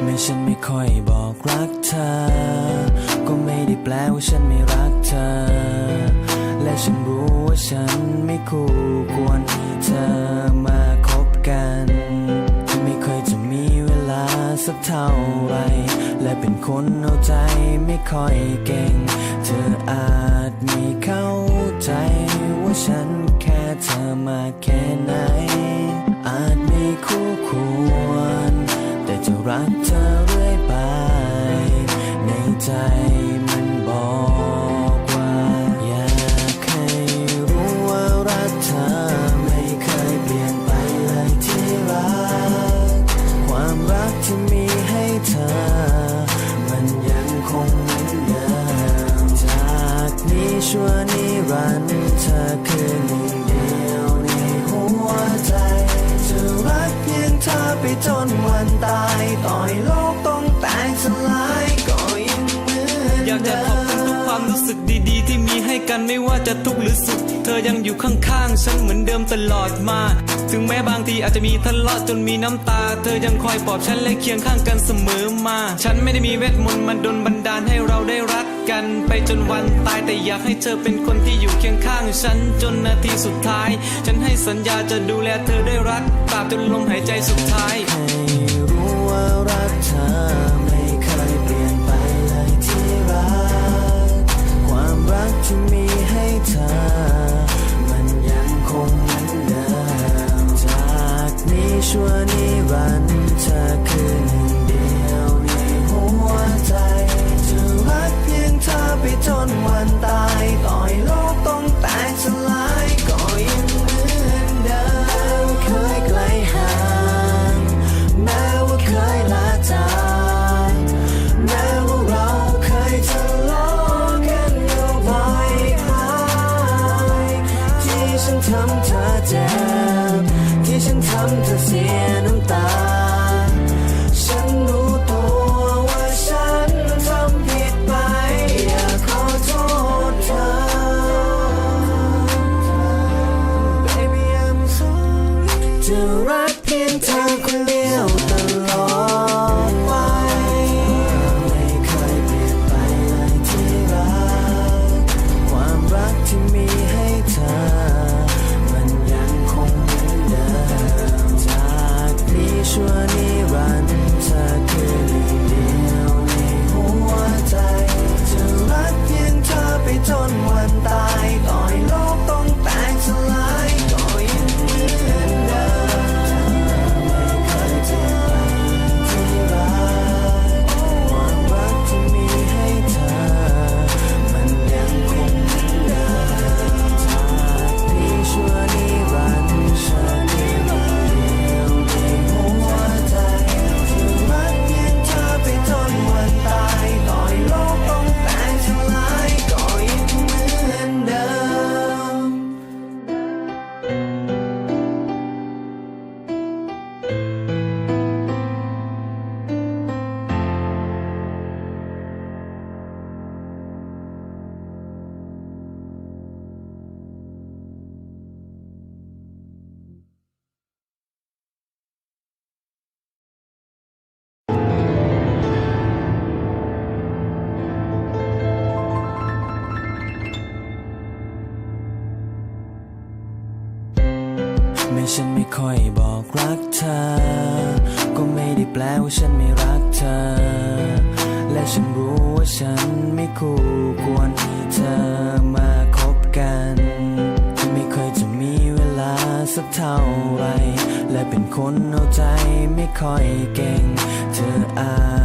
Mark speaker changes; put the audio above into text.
Speaker 1: ค่อยบอกรักเธอ ก็ไม่ได้แปลว่าฉันไม่รักเธอ และฉันรู้ว่าฉันไม่คู่ควรเธอมาคบกัน ไม่เคยจะมีเวลาสักเท่าไร และเป็นคนเอาใจไม่ค่อยเก่ง เธออาจไม่เข้าใจว่าฉันแค่เธอมาแค่ไหน อาจไม่คู่ควร รักเธอเรื่อยไป ในใจมันบอกว่า อยากให้รู้ว่ารักเธอไม่เคยเปลี่ยนไปเลยที่รัก ความรักที่มีให้เธอ มันยังคงเหมือนเดิม จากนี้ชั่วนิรันดร์เธอคือ
Speaker 2: ความรู้สึกดีๆ ที่มีให้กันไม่ว่าจะทุกข์หรือสุข เธอยังอยู่ข้างๆ ฉันเหมือนเดิมตลอดมา ถึงแม้บางทีอาจจะมีทะเลาะจนมีน้ำตา เธอยังคอยปลอบฉันและเคียงข้างกันเสมอมา ฉันไม่ได้มีเวทมนต์มาดลบันดาลให้เราได้รักกัน ไปจนวันตายแต่อยากให้เธอเป็นคนที่อยู่เคียงข้างฉันจนนาทีสุดท้าย ฉันให้สัญญาจะดูแลเธอได้รักตราบจนลมหายใจสุดท้าย
Speaker 1: ที่ฉันทำ ฉันไม่ค่อยบอกรักเธอ ก็ไม่ได้แปลว่าฉันไม่รักเธอ และฉันรู้ว่าฉันไม่คู่ควรที่เธอมาคบกัน ไม่เคยจะมีเวลาสักเท่าไร และเป็นคนเอาใจไม่ค่อยเก่ง เธออา